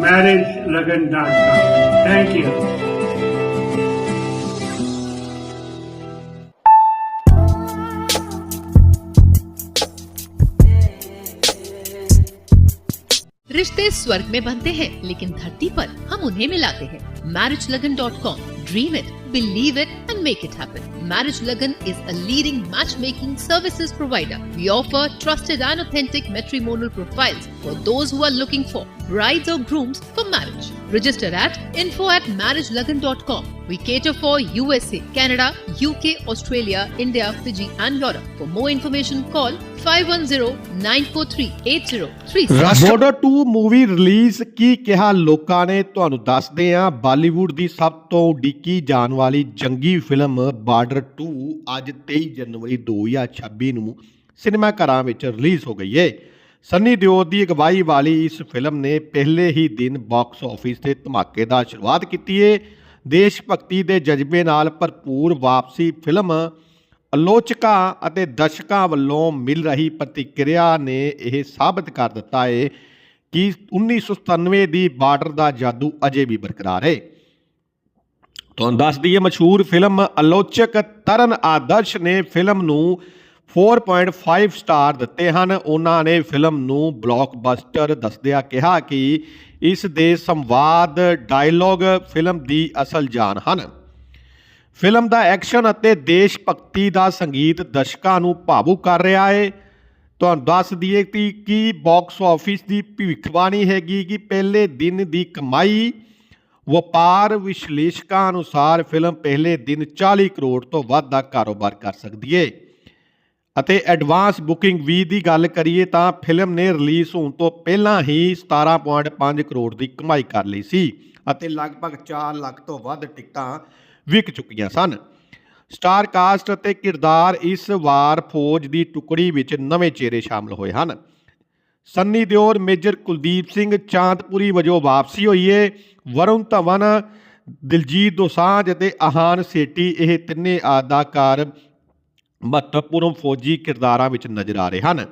marriagelagan.com. Thank you. रिश्ते स्वर्ग में बनते हैं, लेकिन धरती पर हम उन्हें मिलाते हैं marriage Lagan dot com dream it Believe it and make it happen. Marriage Lagan is a leading matchmaking services provider. We offer trusted and authentic matrimonial profiles for those who are looking for brides or grooms for marriage. Register at info at marriagelagan.com. We cater for USA, Canada, UK, Australia, India, Fiji, and Europe. For more information, call 510-943-8036 Border 2 movie release ki ਕਿਹਾ lokane to ਤੁਹਾਨੂੰ ਦੱਸਦੇ ਆ ਬਾਲੀਵੁੱਡ ਦੀ ਸਭ ਤੋਂ ਵਾਲੀ ਜੰਗੀ film border 2 ਅੱਜ 23 ਜਨਵਰੀ 2026 ਨੂੰ ਸਿਨੇਮਾ ਘਰਾਂ ਵਿੱਚ ਰਿਲੀਜ਼ ਹੋ ਗਈ ਹੈ ਸੰਨੀ ਦਿਓਲ ਦੀ ਅਗਵਾਈ ਵਾਲੀ ਇਸ ਫਿਲਮ ਨੇ ਪਹਿਲੇ ਹੀ ਦਿਨ ਬਾਕਸ ਆਫਿਸ ਤੇ ਧਮਾਕੇਦਾਰ ਸ਼ੁਰੂਆਤ ਕੀਤੀ ਹੈ ਦੇਸ਼ ਭਗਤੀ ਦੇ ਜਜ਼ਬੇ ਨਾਲ ਭਰਪੂਰ ਵਾਪਸੀ ਫਿਲਮ ਆਲੋਚਕਾਂ ਅਤੇ ਦਰਸ਼ਕਾਂ ਵੱਲੋਂ ਮਿਲ ਰਹੀ ਪ੍ਰਤੀਕਿਰਿਆ ਨੇ ਇਹ ਸਾਬਤ ਕਰ ਦਿੱਤਾ ਹੈ ਕਿ 1997 ਦੀ ਬਾਰਡਰ ਦਾ ਜਾਦੂ ਅਜੇ ਵੀ ਬਰਕਰਾਰ ਹੈ ਤੁਹਾਨੂੰ ਦੱਸ ਦਈਏ, ਮਸ਼ਹੂਰ ਫਿਲਮ ਆਲੋਚਕ ਤਰਨ ਆਦਰਸ਼ ਨੇ ਫਿਲਮ ਨੂੰ 4.5 ਸਟਾਰ ਦਿੱਤੇ ਹਨ। ਉਹਨਾਂ ਨੇ ਫਿਲਮ ਨੂੰ ਬਲੌਕਬਸਟਰ ਦੱਸਦਿਆਂ ਕਿਹਾ ਕਿ ਇਸ ਦੇ ਸੰਵਾਦ ਡਾਇਲੋਗ ਫਿਲਮ ਦੀ ਅਸਲ ਜਾਨ ਹਨ। ਫਿਲਮ ਦਾ ਐਕਸ਼ਨ ਅਤੇ ਦੇਸ਼ ਭਗਤੀ ਦਾ ਸੰਗੀਤ ਦਰਸ਼ਕਾਂ ਨੂੰ ਭਾਵੁਕ ਕਰ ਰਿਹਾ ਹੈ ਤੁਹਾਨੂੰ ਦੱਸ ਦਈਏ ਕਿ ਕੀ ਬਾਕਸ ਆਫਿਸ ਦੀ ਭਵਿੱਖਬਾਣੀ ਹੈਗੀ ਕਿ ਪਹਿਲੇ ਦਿਨ ਦੀ ਕਮਾਈ ਵਪਾਰ ਵਿਸ਼ਲੇਸ਼ਕਾਂ ਅਨੁਸਾਰ ਫਿਲਮ ਪਹਿਲੇ ਦਿਨ 40 ਕਰੋੜ ਤੋਂ ਵੱਧ ਦਾ ਕਾਰੋਬਾਰ ਕਰ ਸਕਦੀ ਹੈ ਅਤੇ ਐਡਵਾਂਸ ਬੁਕਿੰਗ ਵੀ ਦੀ ਗੱਲ ਕਰੀਏ ਤਾਂ ਫਿਲਮ ਨੇ ਰਿਲੀਜ਼ ਹੋਣ ਤੋਂ ਪਹਿਲਾਂ ਹੀ 17.5 ਕਰੋੜ ਦੀ ਕਮਾਈ ਕਰ ਲਈ ਸੀ ਅਤੇ ਲਗਭਗ 4 ਲੱਖ ਤੋਂ ਵੱਧ ਟਿਕਟਾਂ ਵਿਕ ਚੁੱਕੀਆਂ ਸਨ। ਸਟਾਰ ਕਾਸਟ ਅਤੇ ਕਿਰਦਾਰ ਇਸ ਵਾਰ ਫੌਜ ਦੀ ਟੁਕੜੀ ਵਿੱਚ ਨਵੇਂ ਚਿਹਰੇ ਸ਼ਾਮਲ ਹੋਏ ਹਨ। ਸੰਨੀ ਦਿਓਰ, ਮੇਜਰ ਕੁਲਦੀਪ ਸਿੰਘ ਚਾਂਦਪੁਰੀ ਵਜੋਂ ਵਾਪਸੀ ਹੋਈ ਏ ਵਰੁਣ ਧਵਨ, ਦਿਲਜੀਤ ਦੋਸਾਂਝ ਅਤੇ ਆਹਾਨ ਸੇਟੀ ਇਹ ਤਿੰਨੇ ਅਦਾਕਾਰ ਮਹੱਤਵਪੂਰਨ ਫੌਜੀ ਕਿਰਦਾਰਾਂ ਵਿੱਚ ਨਜ਼ਰ ਆ ਰਹੇ ਹਨ।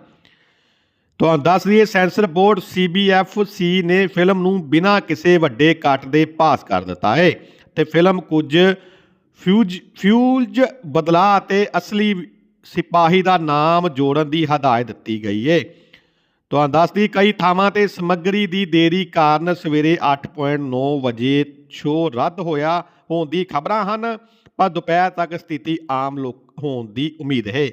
ਤੁਹਾਨੂੰ ਦੱਸ ਦਈਏ, ਸੈਂਸਰ ਬੋਰਡ CBFC ਨੇ ਫਿਲਮ ਨੂੰ ਬਿਨਾਂ ਕਿਸੇ ਵੱਡੇ ਕੱਟ ਦੇ ਪਾਸ ਕਰ ਦਿੱਤਾ ਹੈ ਤੇ ਫਿਲਮ ਕੁਝ ਫਿਊਜ ਫਿਊਜ ਬਦਲਾ ਅਤੇ ਅਸਲੀ ਸਿਪਾਹੀ ਦਾ ਨਾਮ ਜੋੜਨ ਦੀ ਹਦਾਇਤ ਦਿੱਤੀ ਗਈ ਹੈ। ਤੁਹਾਨੂੰ ਦੱਸਦੀ ਕਈ ਥਾਵਾਂ ਤੇ ਸਮੱਗਰੀ ਦੀ ਦੇਰੀ ਕਾਰਨ ਸਵੇਰੇ 8.9 ਵਜੇ ਸ਼ੋਅ ਰੱਦ ਹੋਇਆ ਹੋਣ ਦੀ ਖਬਰਾਂ ਹਨ, ਪਰ ਦੁਪਹਿਰ ਤੱਕ ਸਥਿਤੀ ਆਮ ਲੋਕ ਹੋਣ ਦੀ ਉਮੀਦ ਹੈ।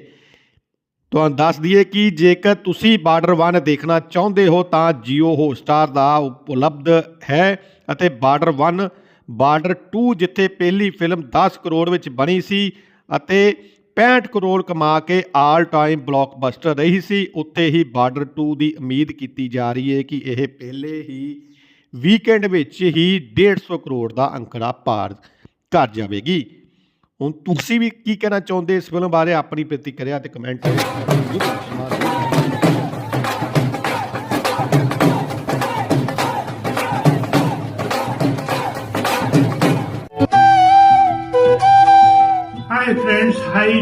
ਤੁਹਾਨੂੰ ਦੱਸ ਦਈਏ ਕਿ ਜੇਕਰ ਤੁਸੀਂ ਬਾਰਡਰ 1 ਦੇਖਣਾ ਚਾਹੁੰਦੇ ਹੋ, ਤਾਂ ਜੀਓ Hotstar ਦਾ ਉਪਲਬਧ ਹੈ ਅਤੇ ਬਾਰਡਰ 1 ਬਾਰਡਰ 2 ਜਿੱਥੇ ਪਹਿਲੀ ਫਿਲਮ 10 ਕਰੋੜ ਵਿੱਚ ਬਣੀ ਸੀ ਅਤੇ 65 ਕਰੋੜ ਕਮਾ ਕੇ ਆਲ ਟਾਈਮ ਬਲੌਕਬਸਟਰ ਰਹੀ ਸੀ। ਉੱਥੇ ਹੀ ਬਾਰਡਰ 2 ਦੀ ਉਮੀਦ ਕੀਤੀ ਜਾ ਰਹੀ ਹੈ ਕਿ ਇਹ ਪਹਿਲੇ ਹੀ ਵੀਕਐਂਡ ਵਿੱਚ ਹੀ 150 ਕਰੋੜ ਦਾ ਅੰਕੜਾ ਪਾਰ ਕਰ ਜਾਵੇਗੀ। ਹੁਣ ਤੁਸੀਂ ਵੀ ਕੀ ਕਹਿਣਾ ਚਾਹੁੰਦੇ ਇਸ ਫਿਲਮ ਬਾਰੇ? ਆਪਣੀ ਪ੍ਰਤੀਕਿਰਿਆ ਤੇ comment Hi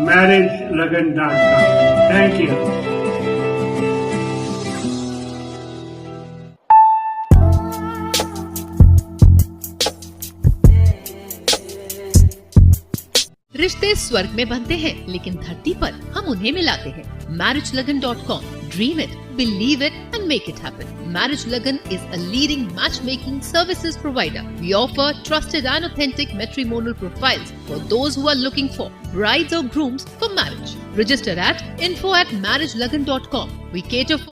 marriagelagan.com. Thank you रिश्ते स्वर्ग में बनते हैं, लेकिन धरती पर हम उन्हें मिलाते हैं। Marriage Lagan dot com Dream it, believe it, and make it happen. Marriage Lagan is a leading matchmaking services provider. We offer trusted and authentic matrimonial profiles for those who are looking for brides or grooms for marriage. Register at info at marriagelagan.com. We cater for